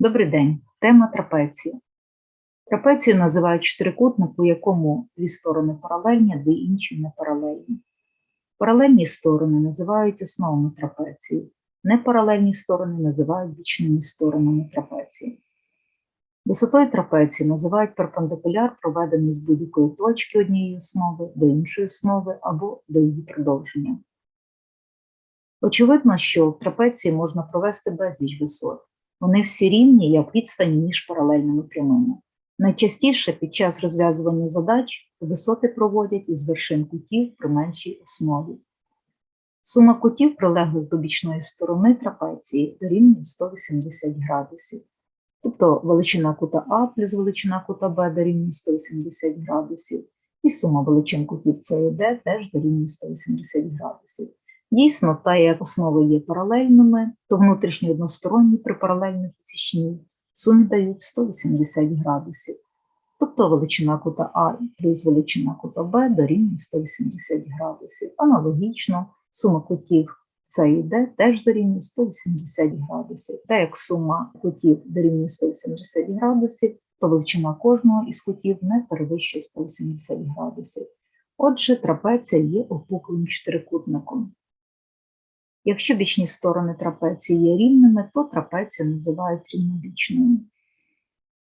Добрий день. Тема трапеція. Трапецію називають чотирикутник, у якому дві сторони паралельні, дві інші не паралельні. Паралельні сторони називають основами трапеції. Непаралельні сторони називають бічними сторонами трапеції. Висотою трапеції називають перпендикуляр, проведений з будь-якої точки однієї основи до іншої основи або до її продовження. Очевидно, що в трапеції можна провести безліч висот. Вони всі рівні як відстані між паралельними прямими. Найчастіше під час розв'язування задач висоти проводять із вершин кутів при меншій основі. Сума кутів, прилеглих до бічної сторони трапеції, дорівнює 180 градусів. Тобто величина кута А плюс величина кута Б дорівнює 180 градусів, і сума величин кутів С і Д теж дорівнює 180 градусів. Дійсно, та як основи є паралельними, то внутрішні односторонні при паралельних січні сумі дають 180 градусів. Тобто величина кута А плюс величина кута Б дорівнює 180 градусів. Аналогічно, сума кутів С і Д теж дорівнює 180 градусів. Та як сума кутів дорівнює 180 градусів, то величина кожного із кутів не перевищує 180 градусів. Отже, трапеція є опуклим чотирикутником. Якщо бічні сторони трапеції є рівними, то трапецію називають рівнобічною.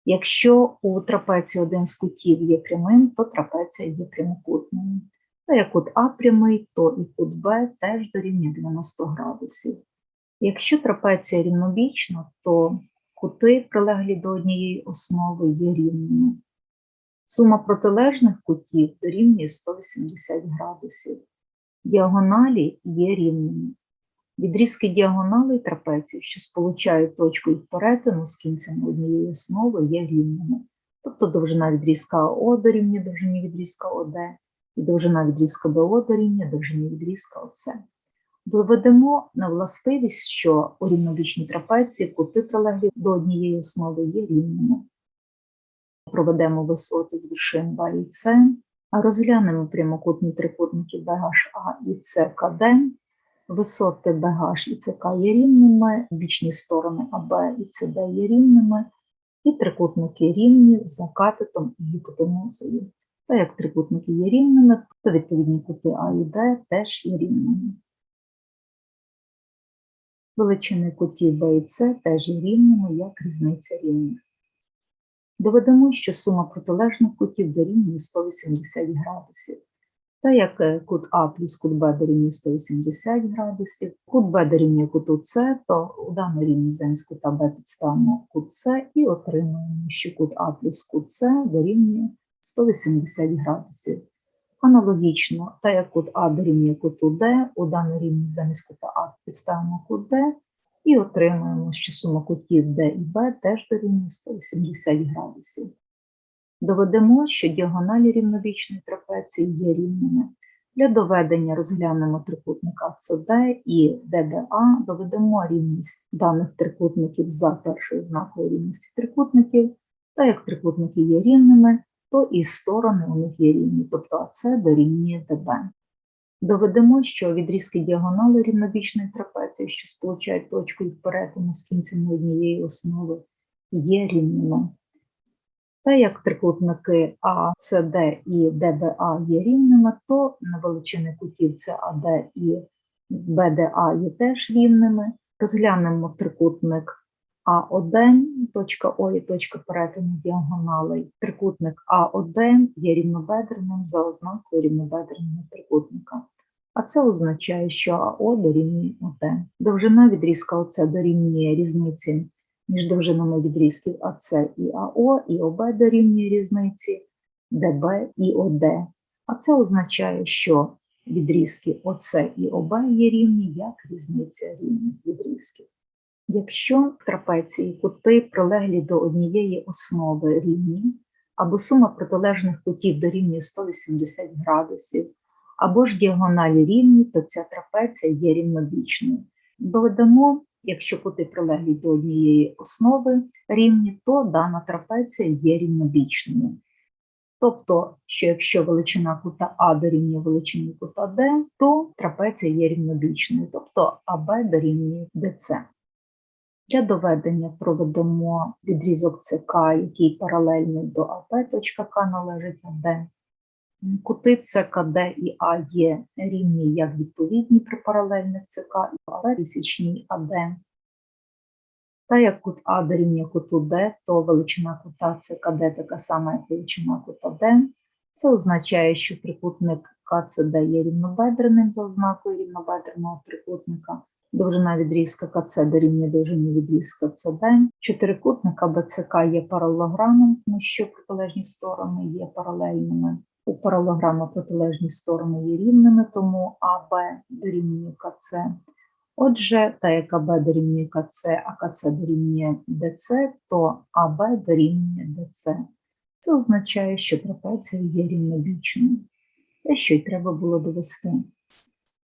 Якщо у трапеції один з кутів є прямим, то трапеція є прямокутною. Та як кут А прямий, то і кут Б теж дорівнює 90 градусів. Якщо трапеція рівнобічна, то кути, прилеглі до однієї основи, є рівними. Сума протилежних кутів дорівнює 180 градусів. Діагоналі є рівними. Відрізки діагоналей трапеції, що сполучають точку їх перетину з кінцями однієї основи, є рівними. Тобто довжина відрізка О дорівнює довжині відрізка ОД, і довжина відрізка БО дорівнює довжині відрізка ОЦ. Доведемо на властивість, що у рівнобічній трапеції кути прилеглі до однієї основи є рівними. Проведемо висоти з вершин Б і С, а розглянемо прямокутні трикутники БГА і СКД. Висоти БГ і ЦК є рівними, бічні сторони АБ і СД є рівними, і трикутники рівні за катетом і гіпотенузою. Та як трикутники є рівними, то відповідні кути А і Д теж є рівними. Величини кутів Б і С теж є рівними, як різниця рівних. Доведемо, що сума протилежних кутів дорівнює 180 градусів. Та як е, кут А плюс кут Б дорівнює 180 градусів, кут Б дорівнює куту С, то у даному рівні замість кута Б підставимо кут С і отримуємо, що кут А плюс кут С дорівнює 180 градусів. Аналогічно, та як кут А дорівнює куту Д, у даному рівні замість кута А підставимо кут Д і отримуємо, що сума кутів Д і Б теж дорівнює 180 градусів. Доведемо, що діагоналі рівнобічної трапеції є рівними. Для доведення розглянемо трикутника CD і DBA, доведемо рівність даних трикутників за першою знакою рівності трикутників, та як трикутники є рівними, то і сторони у них є рівні, тобто АС дорівнює ДБ. Доведемо, що відрізки діагонали рівнобічної трапеції, що сполучають точку їх перетину з кінцями однієї основи, є рівними. Та як трикутники АЦД і ДБА є рівними, то на величини кутів САД і БДА є теж рівними. Розглянемо трикутник АОД, точка О і точка перетину діагоналей. Трикутник АОД є рівнобедреним за ознакою рівнобедреного трикутника. А це означає, що АО дорівнює ОД. Довжина відрізка ОЦ дорівнює різниці між довжинами відрізків АС і АО, і ОБ дорівнює різниці ДБ і ОД. А це означає, що відрізки ОС і ОБ є рівні як різниця рівних відрізків. Якщо в трапеції кути прилеглі до однієї основи рівні, або сума протилежних кутів дорівнює 180 градусів, або ж діагоналі рівні, то ця трапеція є рівнобічною. Доведемо Якщо кути прилеглі до однієї основи рівні, то дана трапеція є рівнобічною. Тобто, що якщо величина кута А дорівнює величині кута Д, то трапеція є рівнобічною, тобто АБ дорівнює ДЦ. Для доведення проведемо відрізок ЦК, який паралельний до АП, точка К належить АД. Кути ЦКД і А є рівні як відповідні при паралельних ЦК, але тисячній АД. Та як кут А дорівнює куту Д, то величина кута ЦКД така сама, як величина кута Д. Це означає, що трикутник КЦД є рівнобедреним за ознакою рівнобедреного трикутника. Довжина відрізка КЦ дорівнює довжині відрізка ЦД. Чотирикутник БЦК є паралелограмом, тому що протилежні сторони є паралельними. У паралограма протилежні сторони є рівними, тому АБ дорівнює КЦ. Отже, та як АБ дорівнює КЦ, а КЦ дорівнює ДЦ, то АБ дорівнює ДЦ. Це означає, що трапеція є рівнобічною. Те, що й треба було довести.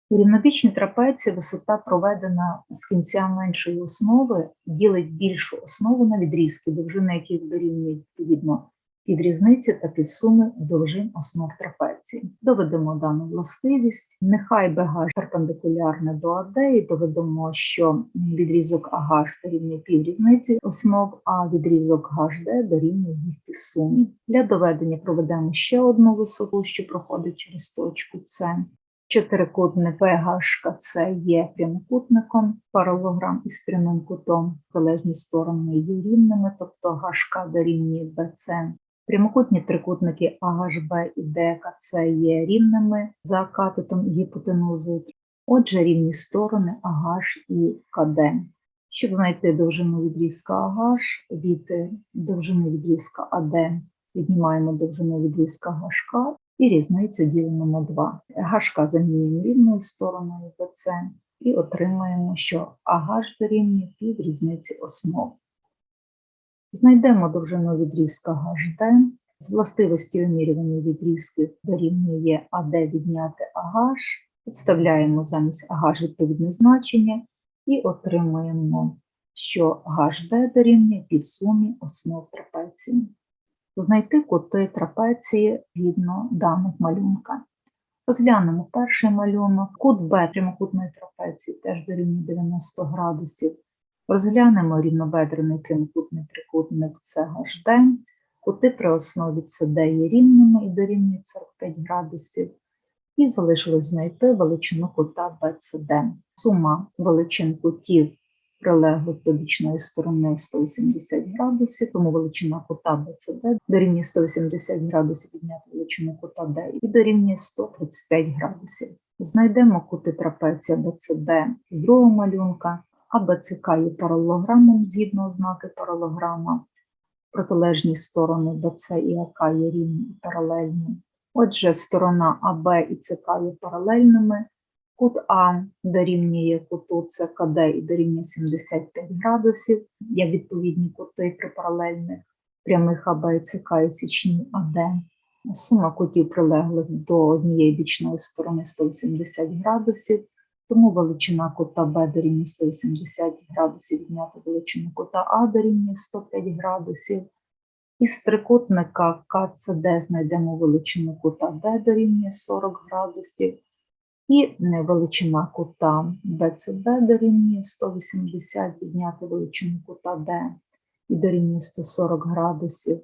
У рівнобічній трапеції висота проведена з кінця меншої основи, ділить більшу основу на відрізки, довжини яких дорівнює відповідно піврізниці та півсуми довжин основ трапеції. Доведемо дану властивість. Нехай БГ перпендикулярне до АД, і доведемо, що відрізок АГ дорівнює піврізниці основ, а відрізок ГD дорівнює їх півсумі. Для доведення проведемо ще одну висоту, що проходить через точку С. Чотирикутник ПГШКЦ є прямокутником, паралограм із прямим кутом, залежні сторони є рівними, тобто ГШК дорівнює БЦ. Прямокутні трикутники АГБ і ДКЦ є рівними за катетом і гіпотенузою. Отже, рівні сторони АГ і КД. Щоб знайти довжину відрізка АГ від довжини відрізка АД, віднімаємо довжину відрізка ГШК і різницю ділимо на 2. ГШК замінюємо рівною стороною БЦ і отримаємо, що АГ дорівнює пів різниці основ. Знайдемо довжину відрізка ГD. З властивості вимірювання відрізків дорівнює АД відняти АГ. Підставляємо замість АГ відповідне значення і отримуємо, що ГD дорівнює півсумі основ трапеції. Знайти кути трапеції згідно даних малюнка. Розглянемо перший малюнок. Кут Б прямокутної трапеції теж дорівнює 90 градусів. Розглянемо рівнобедрений прямокутний трикутник CHD. Кути при основі CD є рівними і дорівнюють 45 градусів. І залишилось знайти величину кута BCD. Сума величин кутів прилеглих до бічної сторони 180 градусів, тому величина кута BCD дорівнює 180 градусів відняти величину кута D і дорівнює 135 градусів. Знайдемо кути трапеція BCD з другого малюнка. АБЦК є паралелограмом згідно ознаки паралелограма. Протилежні сторони БЦ і АК є рівні і паралельні. Отже, сторона АБ і ЦК є паралельними. Кут А дорівнює куту ЦКД і дорівнює 75 градусів, як відповідні кути при паралельних прямих АБ і ЦК і січні АД. Сума кутів прилеглих до однієї бічної сторони 180 градусів. Тому величина кута Б дорівнює 180 градусів, відняти величину кута А дорівнює 105 градусів. Із трикутника КЦД знайдемо величину кута Д дорівнює 40 градусів. І величина кута БЦД дорівнює 180, відняти величину кута Д і дорівнює 140 градусів.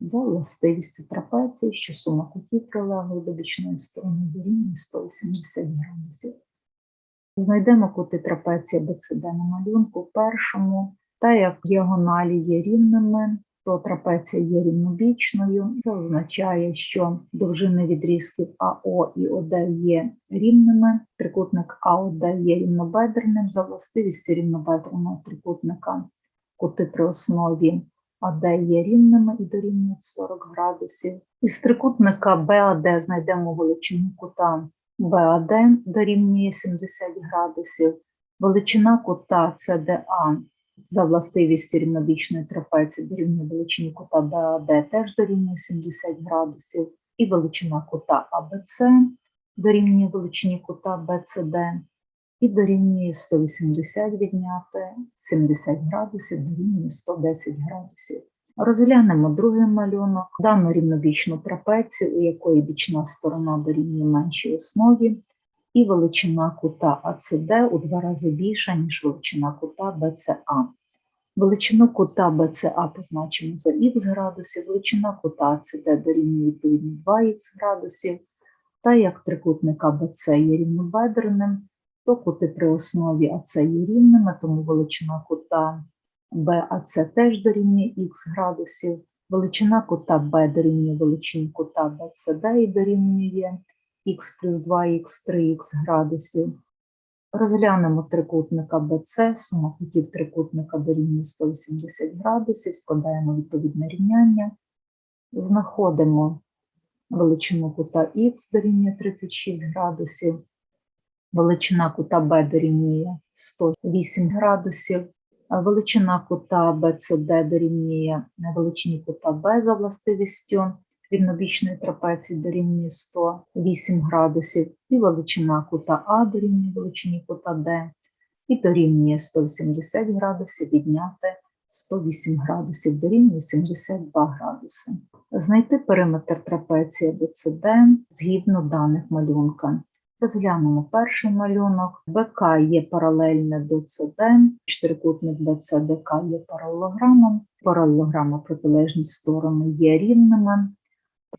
За властивістю трапеції, що сума кутів прилеглої до бічної сторони дорівнює 180 градусів. Знайдемо кути трапеції БЦД на малюнку першому, та як діагоналі є рівними, то трапеція є рівнобічною. Це означає, що довжини відрізків АО і ОД є рівними. Трикутник АОД є рівнобедреним за властивістю рівнобедреного трикутника. Кути при основі АД є рівними і дорівнюють 40 градусів. Із трикутника БАД знайдемо величину кута БАД дорівнює 70 градусів, величина кута ЦДА за властивістю рівнобічної трапеції дорівнює величині кута БАД теж дорівнює 70 градусів, і величина кута АБЦ дорівнює величині кута БЦД і дорівнює 180 відняти 70 градусів дорівнює 110 градусів. Розглянемо другий малюнок, дану рівнобічну трапецію, у якої бічна сторона дорівнює меншій основі, і величина кута АЦД у два рази більша, ніж величина кута БЦА. Величину кута БЦА позначимо за х градусів, величина кута АЦД дорівнює відповідно 2х градусів. Та як трикутника БЦ є рівнобедреним, то кути при основі АЦ є рівними, тому величина кута БАЦ теж дорівнює х градусів. Величина кута Б дорівнює величині кута БЦД і дорівнює х плюс 2х 3х градусів. Розглянемо трикутника BC, сума кутів трикутника дорівнює 180 градусів, складаємо відповідне рівняння, знаходимо величину кута Х дорівнює 36 градусів, величина кута Б дорівнює 108 градусів, величина кута BCD дорівнює величині кута Б за властивістю рівнобічної трапеції дорівнює 108 градусів, і величина кута А дорівнює величині кута Д, і дорівнює 180 градусів відняти 108 градусів, дорівнює 72 градуси. Знайти периметр трапеції BCD згідно даних малюнка. Розглянемо перший малюнок. БК є паралельне до ЦД, чотирикутник БЦДК є паралелограмом, паралелограма протилежні сторони є рівними.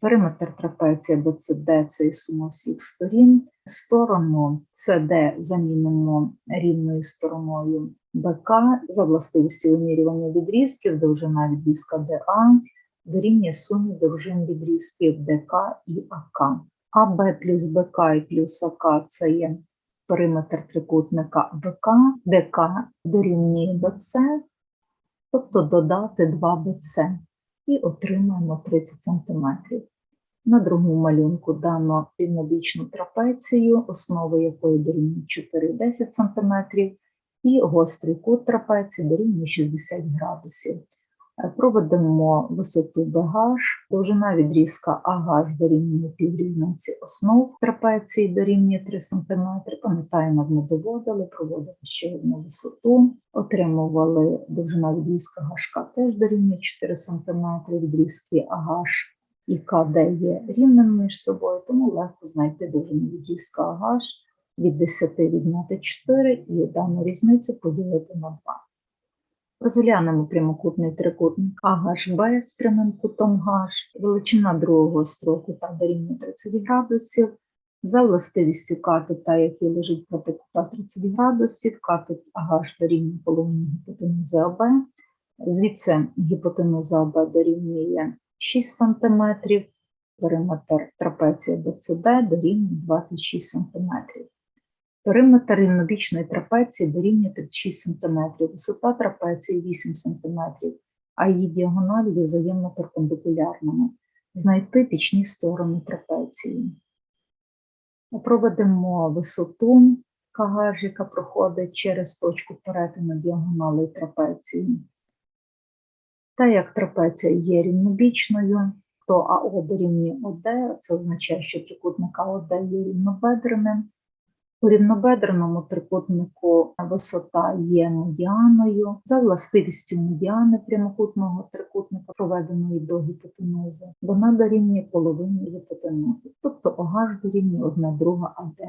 Периметр трапеції BCD – це і сума всіх сторін. Сторону CD замінимо рівною стороною БК за властивістю вимірювання відрізків, довжина відрізка DA дорівнює сумі довжин відрізків ДК і АК. АБ плюс БК і плюс АК – це є периметр трикутника БК, ДК дорівнює БЦ, тобто додати 2 БЦ і отримаємо 30 см. На другому малюнку дано рівнобічну трапецію, основа якої дорівнює 4-10 см, і гострий кут трапеції дорівнює 60 градусів. Е, Проведемо висоту BH, довжина відрізка AH дорівнює піврізниці основ трапеції дорівнює 3 см. Пам'ятаємо, ми доводили, проводили ще одну висоту, отримували довжина відрізка HK теж дорівнює 4 см, відрізки AH і КД є рівними між собою, тому легко знайти довжину відрізка AH від 10 відняти 4 і дану різницю поділити на 2. Розглянемо прямокутний трикутник АГБ з прямим кутом H, величина другого строку та дорівнює 30 градусів. За властивістю катета, який лежить проти кута 30 градусів, катет АГ дорівнює половині гіпотенузи АБ. Звідси гіпотенуза АБ дорівнює 6 см, периметр трапеції BCD дорівнює 26 см. Периметр рівнобічної трапеції дорівнює 36 см, висота трапеції 8 см, а її діагоналі є взаємно перпендикулярними. Знайти бічні сторони трапеції. Проведемо висоту КГ, яка проходить через точку перетину діагоналей трапеції. Та як трапеція є рівнобічною, то АО дорівнює ОД, це означає, що трикутник АОД є рівнобедреним. У рівнобедреному трикутнику висота є медіаною. За властивістю медіани прямокутного трикутника, проведеної до гіпотенузи, вона дорівнює половині гіпотенузи, тобто OH дорівнює 1 друга АД.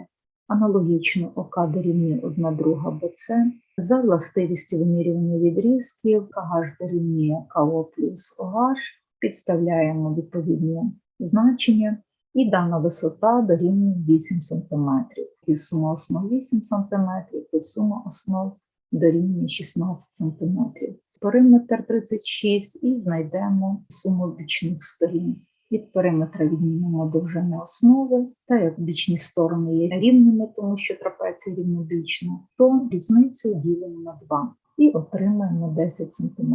Аналогічно ОК дорівнює 1 друга БЦ. За властивістю вимірювання відрізків КГ дорівнює КО плюс OH. Підставляємо відповідні значення. І дана висота дорівнює 8 см. І сума основ 8 см, то сума основ дорівнює 16 см. Периметр 36 і знайдемо суму бічних сторін. Від периметра віднімемо довжини основи, та як бічні сторони є рівними, тому що трапеція рівнобічна, то різницю ділимо на 2 і отримаємо 10 см.